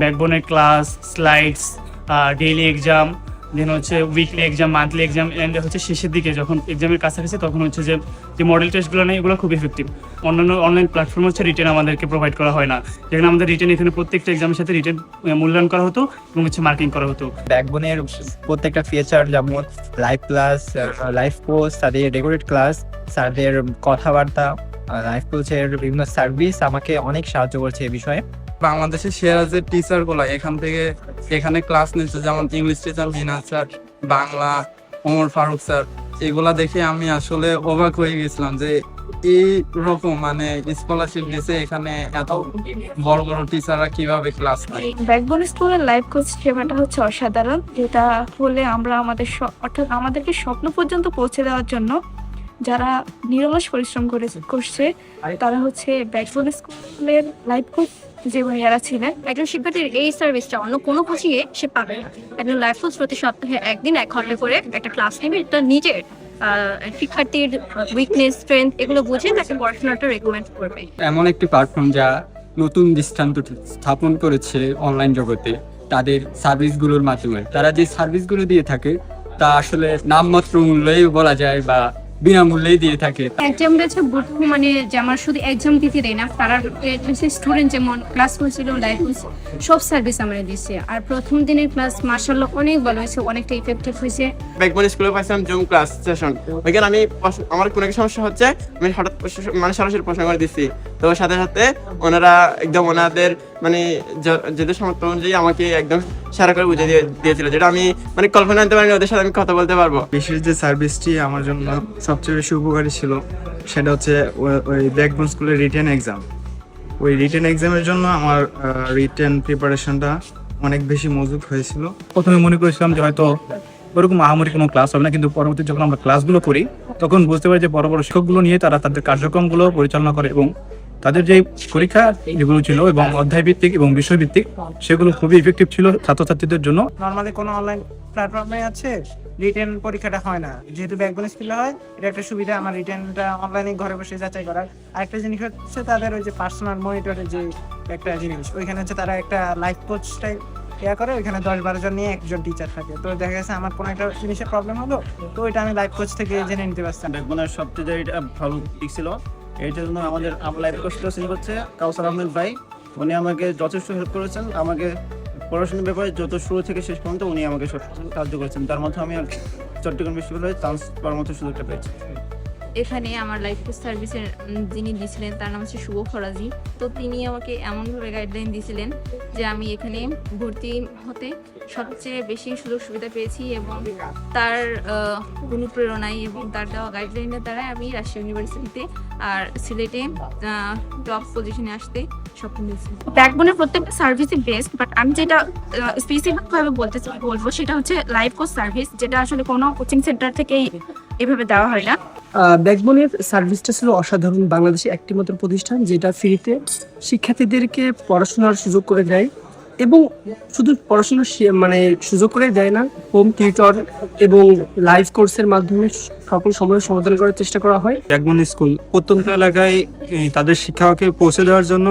ব্যাকবোনের class slides daily exam then হচ্ছে weekly exam monthly exam end হচ্ছে শেষের দিকে যখন এক্সামের কাছাকাছি তখন হচ্ছে যে যে মডেল টেস্টগুলো নেই, এগুলো খুব এফেক্টিভ অন্যান্য অনলাইন প্ল্যাটফর্ম হচ্ছে রিটেন আমাদেরকে প্রোভাইড করা হয় না। যেখানে আমাদের রিটেন এখানে প্রত্যেকটা এক্সামের সাথে রিটেন মূল্যায়ন করা হতো এবং হচ্ছে মার্কিং করা হতো। ব্যাকবোনের প্রত্যেকটা ফিচার যেমন লাইভ ক্লাস লাইভ পোস্ট তাদের রেকর্ডেড ক্লাস স্যারদের কথাবার্তা লাইভ কোচের বিভিন্ন সার্ভিস আমাকে অনেক সাহায্য করছে এ বিষয়ে। বাংলাদেশের সেরা যে টিচারগুলো, এখান থেকে এখানে ক্লাস নিচ্ছে, যেমন English teacher Minaj sir Bangla, Omar Faruk sir এগুলা দেখে আমি আসলে অবাক হয়ে গেছিলাম যে এই রকম মানে স্কলারশিপ দিয়েছে এখানে এত বড় বড় টিচাররা কীভাবে ক্লাস নেয়? ব্যাকবোন স্কুলের লাইফ কোচ সেবাটা হচ্ছে অসাধারণ, যেটা হলে আমরা আমাদের অর্থাৎ আমাদেরকে স্বপ্ন পর্যন্ত পৌঁছে দেওয়ার জন্য যারা নিরলস পরিশ্রম করে, করছে, তারা হচ্ছে ব্যাকবোন স্কুলের লাইফ কোচ যে ভাইয়ারা ছিলেন, একজন শিক্ষার্থীর এই সার্ভিসটা অন্য কোনো কোচিংয়ে সে পাবে না। একজন লাইফ প্রতি সপ্তাহে একদিন এক ঘণ্টা করে একটা ক্লাস নেবে। এটা নিজের শিক্ষার্থীর উইকনেস স্ট্রেংথ এগুলো বুঝে তাকে পড়াশোনাটা রেকমেন্ড করবে। এমন একটি প্ল্যাটফর্ম যা নতুন দৃষ্টান্ত স্থাপন করেছে অনলাইন জগতে। তাদের সার্ভিসগুলোর মাধ্যমে। তারা যে সার্ভিসগুলো দিয়ে থাকে, তা আসলে নামমাত্র মূল্যেই বলা যায় বা বিনামূল্যেই দিয়ে থাকে। এক্সাম রয়েছে বর্তমানে যেমন শুধু এক্সাম দিতে দেয় না তারা স্টুডেন্ট যেমন ক্লাস করছিল লাইফ সব সার্ভিস আমরা দিচ্ছে আর প্রথম দিনের ক্লাস মার্শাল্লাহ অনেক ভালো হয়েছে অনেকটা ইফেক্টিভ হয়েছে। ব্যাকবোন স্কুলে পাইছিলাম জুম ক্লাস সেশন ওইখানে আমি আমার কোনো একটা সমস্যা হচ্ছে আমি হঠাৎ মানে সরাসরি প্রশ্ন করে দিচ্ছি তো সাথে সাথে ওনারা একদম ওনাদের মানে যেদের সামর্থ্য অনুযায়ী আমাকে একদম সারা করে বুঝে দিয়ে দিয়েছিল যেটা আমি মানে কল্পনা আনতে পারিনি ওদের সাথে আমি কথা বলতে পারব। বিশেষ যে সার্ভিসটি আমার জন্য সবচেয়ে বেশি উপকারী ছিল সেটা হচ্ছে ওই ব্যাকবোন স্কুলের রিটেন এক্সাম ওই রিটেন এক্সামের জন্য আমার রিটেন প্রিপারেশনটা অনেক বেশি মজবুত হয়েছিল। প্রথমে মনে করেছিলাম যে হয়তো ওরকম আহামরি কোনো ক্লাস হবে না কিন্তু পরবর্তী যখন আমরা ক্লাসগুলো করি তখন বুঝতে পারি যে বড় বড় শিক্ষকগুলো নিয়ে তারা তাদের কার্যক্রমগুলো পরিচালনা করে এবং তাদের যে পরীক্ষা যেগুলো ছিল এবং অধ্যায় ভিত্তিক এবং বিষয় ভিত্তিক সেগুলো খুবই ইফেক্টিভ ছিল ছাত্রছাত্রীদের জন্য। নর্মালি কোনো অনলাইন প্ল্যাটফর্মে আছে রিটেন পরীক্ষাটা হয় না। যেহেতু ব্যাকবোন স্কিলে হয় এটা একটা সুবিধা আমার রিটেনটা অনলাইনে ঘরে বসে যাচাই করার। আরেকটা জিনিস হচ্ছে তাদের ওই যে পার্সোনাল মনিটরের যে একটা জিনিস ওইখানে হচ্ছে তারা একটা লাইফ কোচ টাইপ ইয়া করে ওইখানে দশ বারো জন নিয়ে একজন টিচার থাকে। তো দেখা গেছে আমার কোনো একটা জিনিসের প্রবলেম হলো তো ওইটা আমি লাইফ কোচ থেকে জেনে নিতে পারতাম ব্যাকবোনের সবচেয়ে এটা ভালো দিক ছিল এটার জন্য আমাদের আমলা কোচ ছিল হচ্ছে কাউসার আহমেদ ভাই। উনি আমাকে যথেষ্ট হেল্প করেছেন। আমাকে পড়াশোনার ব্যাপারে যত শুরু থেকে শেষ পর্যন্ত উনি আমাকে সাহায্য করেছেন। তার মধ্যে আমি চট্টগ্রাম বিশ্ববিদ্যালয়ে চান্স পাওয়ার মতো সুযোগটা পেয়েছি। এখানে আমার লাইফ কোচ সার্ভিসের যিনি দিয়েছিলেন তার নাম হচ্ছে শুভ ফরাজি তো তিনি আমাকে এমনভাবে গাইডলাইন দিয়েছিলেন যে আমি এখানে ভর্তি হতে সবচেয়ে বেশি সুযোগ সুবিধা পেয়েছি এবং তার অনুপ্রেরণায় এবং তার দেওয়া গাইডলাইনের দ্বারা আমি রাজশাহী ইউনিভার্সিটিতে আর সিলেটে টপ পজিশনে আসতে সক্ষম হয়েছি। ব্যাকবোনের প্রত্যেকটা সার্ভিসই বেস্ট বাট আমি যেটা স্পেসিফিক ভাবে বলতে বলব সেটা হচ্ছে লাইফ কোচ সার্ভিস যেটা আসলে কোনো কোচিং সেন্টার থেকেই এভাবে দেওয়া হয় না। ব্যাকবোনের সার্ভিসটা ছিল অসাধারণ। বাংলাদেশে একটি মাত্র প্রতিষ্ঠান যেটা ফ্রিতে শিক্ষার্থীদেরকে পড়াশোনার সুযোগ করে দেয় এবং শুধু পড়াশোনার মানে সুযোগ করে দেয় না হোম টিউটর এবং লাইভ কোর্সের মাধ্যমে সকল সমস্যার সমাধান করার চেষ্টা করা হয়। ব্যাকবোন স্কুল প্রত্যন্ত এলাকায় তাদের শিক্ষাকে পৌঁছে দেওয়ার জন্য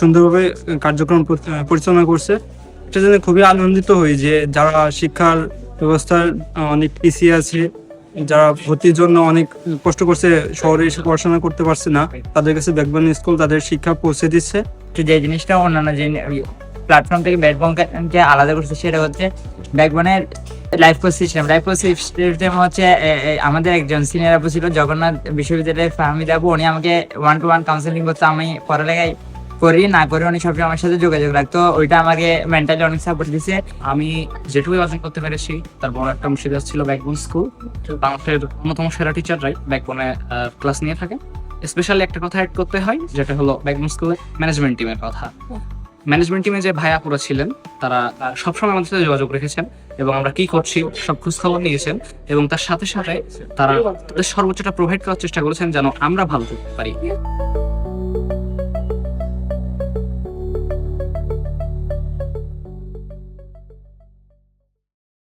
সুন্দরভাবে কার্যক্রম পরিচালনা করছে। এটা জন্য খুবই আনন্দিত হই যে যারা শিক্ষার ব্যবস্থার, অনেক পিছিয়ে আছে যারা ভর্তির জন্য অনেক কষ্ট করছে, শহরে এসে পড়াশোনা করতে পারছে না, তাদের কাছে ব্যাকবোন স্কুল তাদের শিক্ষা পৌঁছে দিচ্ছে। যে জিনিসটা অন্যান্য যে প্ল্যাটফর্ম থেকে ব্যাকবোনকে আলাদা করছে, সেটা হচ্ছে ব্যাকবোনের life coach system life coach system হচ্ছে আমাদের একজন সিনিয়র আপু ছিল, জগন্নাথ বিশ্ববিদ্যালয়ের ফাহমিদ আপু, উনি আমাকে ওয়ান টু ওয়ান কাউন্সিলিং করতে, আমি পড়ালেখায় করি না করি উনি সবসময় আমার সাথে যোগাযোগ রাখতো ওইটা আমাকে মেন্টালি অনেক সাপোর্ট দিছে। আমি যেটুকুই অর্জন করতে পেরেছি তার বড় একটা অংশীদার ছিল ব্যাকবোন স্কুল বাংলাদেশের অন্যতম সেরা টিচাররাই ব্যাকবোনে ক্লাস নিয়ে থাকে। স্পেশালি একটা কথা অ্যাড করতে হয় যেটা হলো ব্যাকবোন স্কুলের ম্যানেজমেন্ট টিমের কথা। ম্যানেজমেন্ট টিমে যে ভাইয়াপুরা ছিলেন তারা সবসময় আমাদের সাথে যোগাযোগ রেখেছেন এবং আমরা কি করছি সব খোঁজ খবর নিয়েছেন এবং তার সাথে সাথে তারা তাদের সর্বোচ্চটা প্রোভাইড করার চেষ্টা করেছেন যেন আমরা ভালো করতে পারি।